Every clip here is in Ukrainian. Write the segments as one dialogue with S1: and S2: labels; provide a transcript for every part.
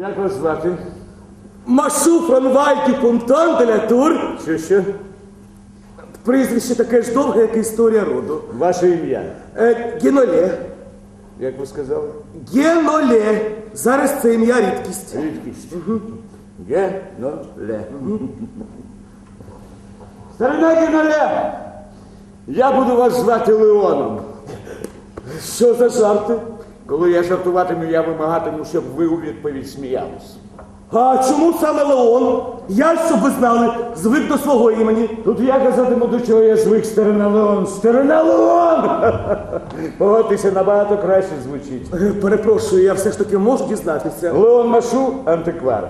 S1: Як вас звати?
S2: Машу франвайки пунктон де ля тур.
S1: Що що?
S2: Прізвище таке ж довге, як і історія роду.
S1: Ваше ім'я.
S2: Е, Геноле.
S1: Як ви сказали?
S2: Геноле. Зараз це ім'я рідкість.
S1: Рідкість. Ге, но, ле. Старина Геноле! Я буду вас звати Леоном.
S2: Що за жарти?
S1: Коли я жартуватиму, я вимагатиму, щоб ви у відповідь сміялись.
S2: А чому саме Леон? Я, щоб ви знали, звик до свого імені.
S1: Тут я казатиму, до чого я звик, старина Леон. Старина Леон! Погодьтеся, набагато краще звучить.
S2: Е, Перепрошую, я все ж таки можу дізнатися.
S1: Леон Машу антиквар.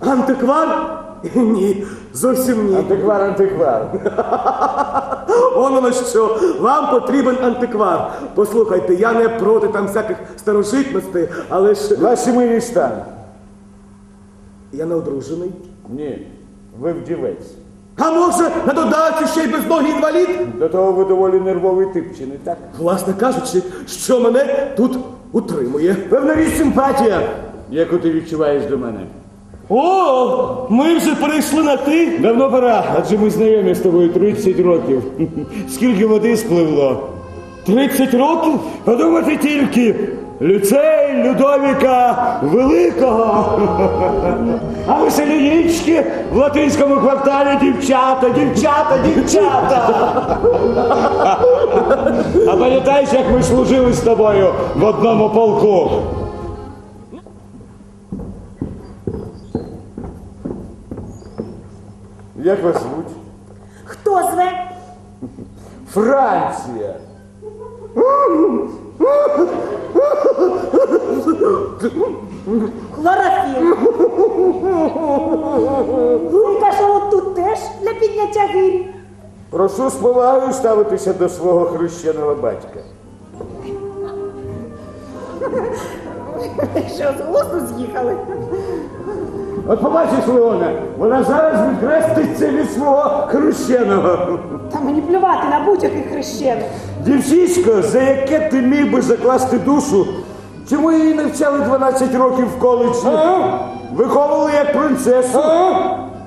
S2: Антиквар? Ні, зовсім ні.
S1: Антиквар, антиквар.
S2: Он що, вам потрібен антиквар. Послухайте, я не проти там всяких старожитностей, але ж
S1: Ваш сімейний стан.
S2: я не одружений.
S1: Ні, ви вдівець.
S2: А може, на додачу ще й безногий інвалід?
S1: До того ви доволі нервовий тип, чи не так?
S2: Власне кажучи, що мене тут утримує.
S1: Певна річ симпатія, яку ти відчуваєш до мене.
S2: О, ми вже перейшли на ти.
S1: Давно пора, адже ми знайомі з тобою 30 років. Скільки води спливло?
S2: 30 років?
S1: Подумати тільки. Люцей Людовіка Великого. А веселі річки в латинському кварталі дівчата, дівчата, дівчата. А пам'ятаєш, як ми служили з тобою в одному полку? Як вас звуть?
S3: Хто зве?
S1: Франція.
S3: Хлорофіл. Він каже, от тут теж для підняття гирі.
S1: Прошу з повагою ставитися до свого хрещеного батька.
S3: Що, з глузду з'їхали?
S1: От побачиш, Леона, вона зараз відхреститься від свого хрещеного.
S3: Та мені плювати на будь-яких хрещених.
S1: Дівчисько, за яке ти міг би закласти душу, чому її навчали 12 років в коледжі? Виховували як принцесу.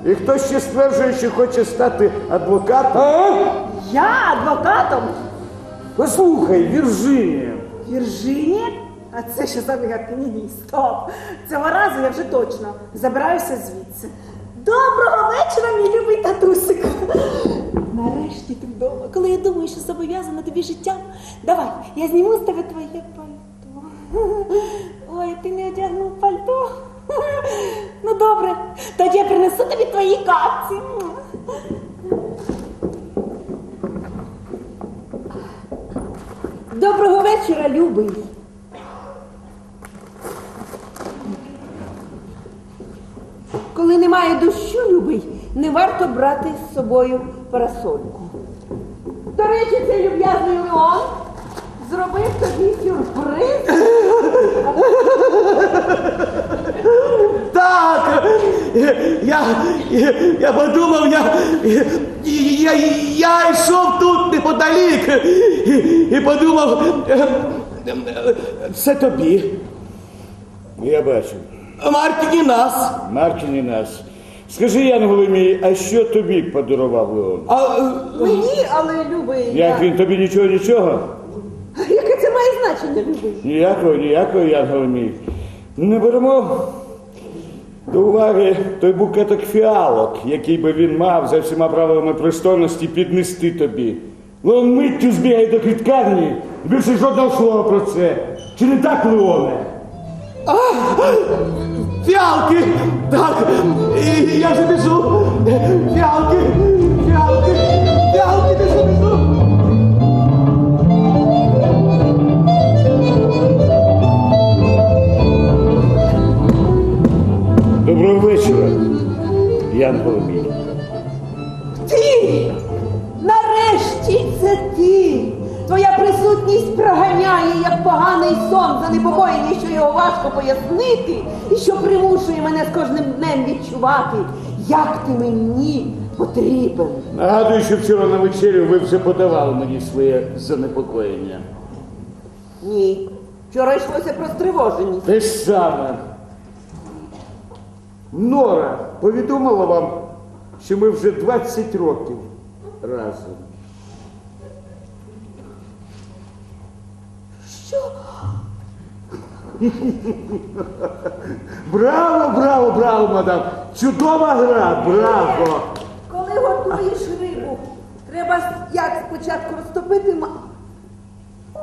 S1: І хто ще стверджує, що хоче стати адвокатом?
S3: Я адвокатом?
S1: Послухай, Віржинія.
S3: Віржинія? А це що за вигадки? Ні, ні, стоп. Цього разу я вже точно забираюся звідси. Доброго вечора, мій любий татусик. Нарешті ти вдома. Коли я думаю, що зобов'язана тобі життям, давай, я зніму з тебе твоє пальто. Ой, ти не одягнув пальто. Ну добре, тоді я принесу тобі твої капці. Доброго вечора, любий. Коли немає дощу, любий, не варто брати з собою парасольку. До речі, цей люб'язний Леон зробив тобі сюрприз.
S2: Так, я, я подумав, я, я, я йшов тут неподалік і, і подумав, це тобі.
S1: Я бачу.
S2: Мартіні нас.
S1: Маркін і нас. Скажи, Янголи мій, а що тобі подарував Леон?
S2: А, е,
S3: Мені, але любий.
S1: Як він тобі нічого, нічого?
S3: Яке це має значення, любий?
S1: Ніякого, ніякого, Янголи мій. Не беремо до уваги той букеток фіалок, який би він мав за всіма правилами пристойності піднести тобі. Леон миттю збігає до квіткарні, більше жодного слова про це. Чи не так, Леоне?
S2: Фіалки, так, і я вже біжу. Фіалки, фіалки, фіалки, біжу, біжу.
S1: Доброго вечора, Ян мій.
S3: Сон, занепокоєння, що його важко пояснити, і що примушує мене з кожним днем відчувати, як ти мені потрібен.
S1: Нагадую, що вчора на вечерю ви вже подавали мені своє занепокоєння.
S3: Ні. Вчора йшлося про стривоженість.
S1: Те ж саме. Нора повідомила вам, що ми вже 20 років разом.
S4: Що?
S1: Браво, браво, браво, мадам! Чудова гра, браво!
S3: Коли готуєш рибу, треба як спочатку розтопити ма. О,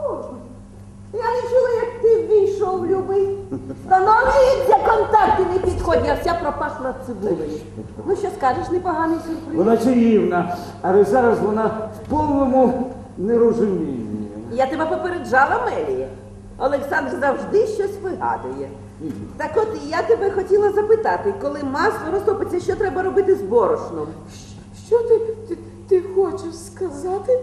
S3: я не чула, як ти ввійшов, любий. Встановлюється контакти не підходять, а вся пропахла цибулею. Ну що скажеш, непоганий сюрприз.
S1: Вона чарівна, але зараз вона в повному нерозумінні.
S3: Я тебе попереджала, Мелія. Олександр завжди щось вигадує. Так от я тебе хотіла запитати, коли масло розтопиться, що треба робити з борошном?
S5: Що ти, ти, ти хочеш сказати,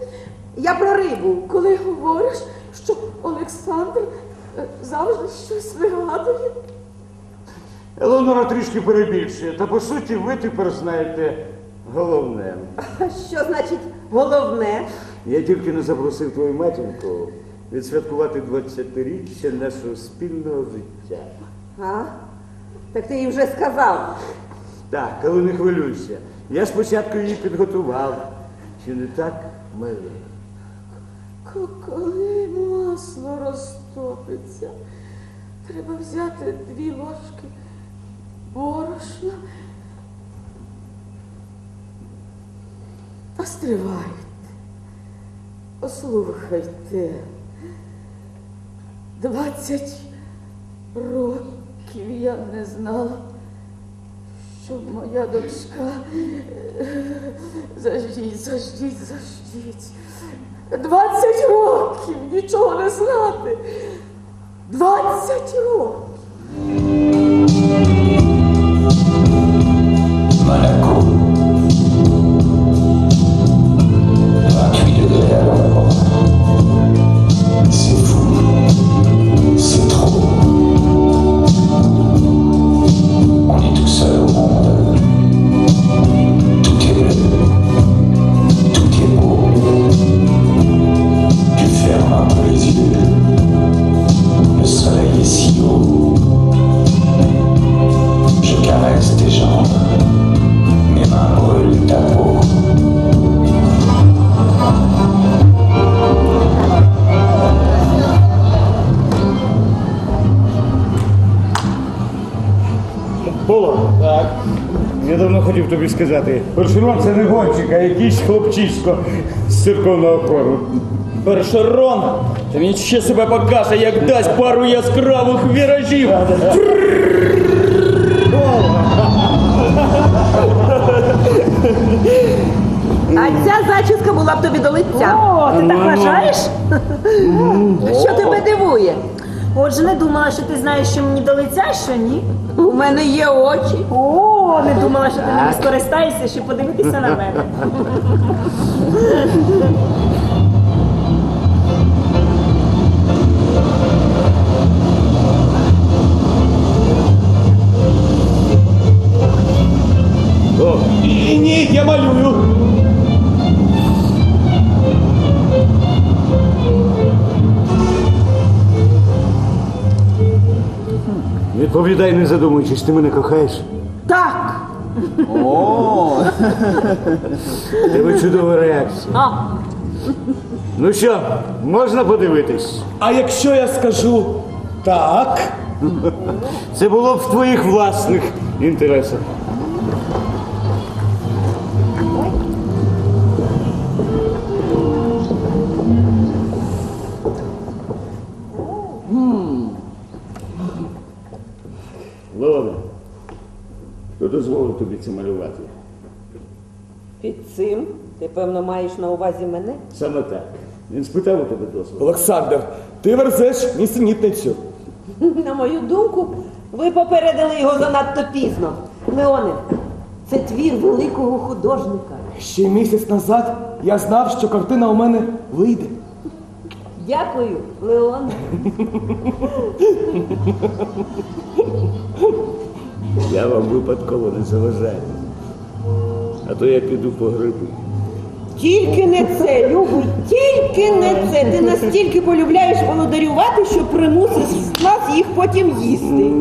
S3: Я про рибу.
S5: коли говориш, що Олександр е, завжди щось вигадує?
S1: Елонора трішки перебільшує, та по суті ви тепер знаєте головне.
S3: Що значить головне?
S1: Я тільки не запросив твою матінку відсвяткувати 20-річчя нашого спільного життя.
S3: А? Так ти їй вже сказав.
S1: Так, але не хвилюйся. Я спочатку її підготував. Чи не так, Мелі?
S5: К- Коли масло розтопиться, треба взяти дві ложки борошна. Та стривайте. Послухайте. Двадцять років я не знала, що моя дочка. Заждіть, заждіть, заждіть. Двадцять років нічого не знати. Двадцять років.
S1: Хотів тобі сказати. Першерон це не гонщик, а якийсь хлопчисько з церковного хору.
S6: Першерон, та він ще себе покаже, як дасть пару яскравих віражів.
S3: А ця зачіска була б тобі до лиця.
S4: О, ти так вважаєш?
S3: Що тебе дивує?
S4: Отже, не думала, що ти знаєш, що мені до лиця, що ні.
S3: У мене є очі.
S4: О, не думала, що ти ними скористаєшся, щоб подивитися на мене.
S1: О,
S6: ні, я малюю.
S1: Відповідай, не задумуючись, ти мене кохаєш?
S3: Так.
S1: О! Тебе чудова реакція.
S4: А,
S1: Ну що, можна подивитись?
S6: А якщо я скажу так,
S1: Це було б в твоїх власних інтересах. Дозволив малювати?
S3: Під цим ти певно маєш на увазі мене?
S1: Саме так. Він спитав у тебе дозволу.
S6: Олександр, ти верзеш нісенітницю.
S3: На мою думку, ви попередили його занадто пізно. Леоне, це твір великого художника.
S2: Ще місяць назад я знав, що картина у мене вийде.
S3: Дякую, Леоне.
S1: Я вам випадково не заважаю. А то я піду по гриби.
S3: Тільки не це, Любий, тільки не це. Ти настільки полюбляєш володарювати, що примусиш нас їх потім їсти.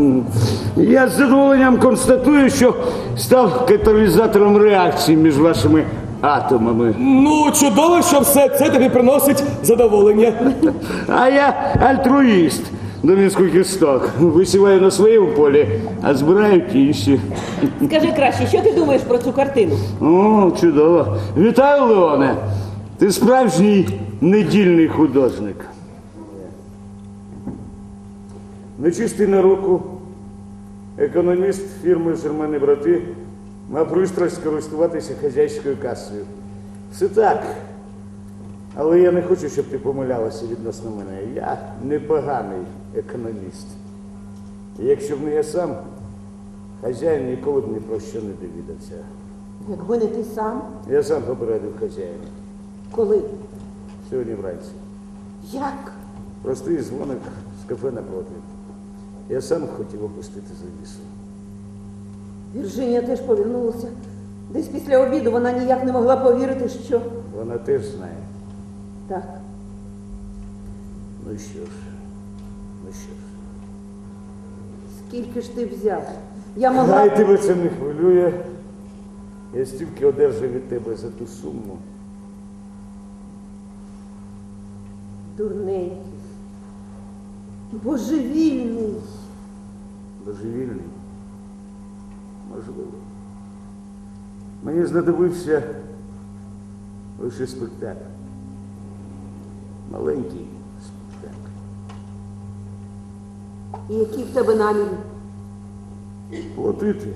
S1: Я з задоволенням констатую, що став каталізатором реакції між вашими атомами.
S2: Ну, чудово, що все це тобі приносить задоволення.
S1: А я альтруїст до низку кісток. Висіваю на своєму полі, а збирають інші.
S3: Скажи краще, що ти думаєш про цю картину?
S1: О, чудово. Вітаю, Леоне. Ти справжній недільний художник. Нечистий на руку. Економіст фірми Жермани Брати мав пристрасть користуватися хазяйською касою. Все так. Але я не хочу, щоб ти помилялася відносно мене. Я непоганий економіст. І якщо б не я сам, хазяїн ніколи б ні про що не довідався.
S3: Якби не ти сам,
S1: Я сам попередив хазяїна
S3: коли?
S1: сьогодні вранці.
S3: Як?
S1: Простий дзвоник з кафе напроти. Я сам хотів опустити завісу.
S3: Віржинія теж повернулася. Десь після обіду вона ніяк не могла повірити, що
S1: Вона теж знає.
S3: Так.
S1: Ну що ж, ну що ж.
S3: Скільки ж ти взяв? Я могла.
S1: Хай тебе це не хвилює. Я стільки одержав від тебе за ту суму.
S3: Дурненький. Божевільний.
S1: Божевільний. Можливо. Мені знадобився лише спектакль. Маленький спектакль.
S3: І які в тебе наміри?
S1: Платити.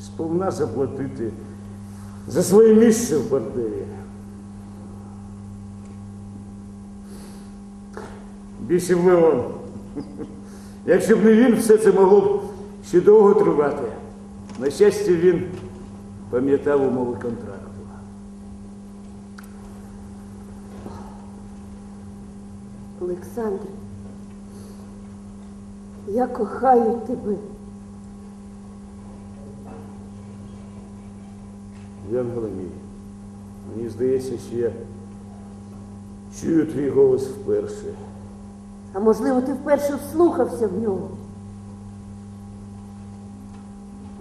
S1: Сповна заплатити за своє місце в партері. Бісів Леон. Якщо б не він, все це могло б ще довго тривати. На щастя, він пам'ятав умови контракту.
S3: Олександр, я кохаю тебе.
S1: Янгеле мій, мені здається, що я чую твій голос вперше.
S3: А можливо, ти вперше вслухався в нього.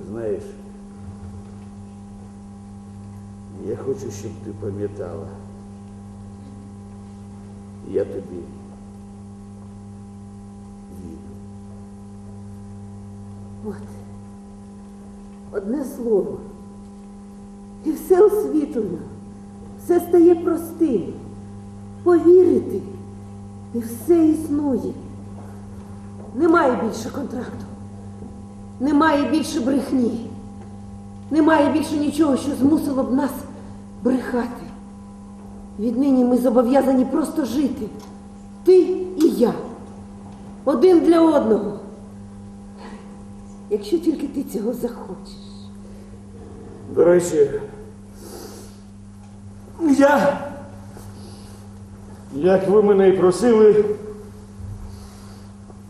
S1: Знаєш, я хочу, щоб ти пам'ятала. Я тобі.
S3: От. Одне слово. І все освітлено. Все стає простим. Повірити. І все існує. Немає більше контракту. Немає більше брехні. Немає більше нічого, що змусило б нас брехати. Віднині ми зобов'язані просто жити. Ти і я. Один для одного. Якщо тільки ти цього захочеш.
S1: До речі, я, як ви мене і просили,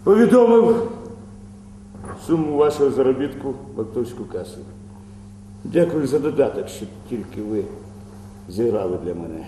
S1: повідомив суму вашого заробітку в актовську касу. Дякую за додаток, що тільки ви зіграли для мене.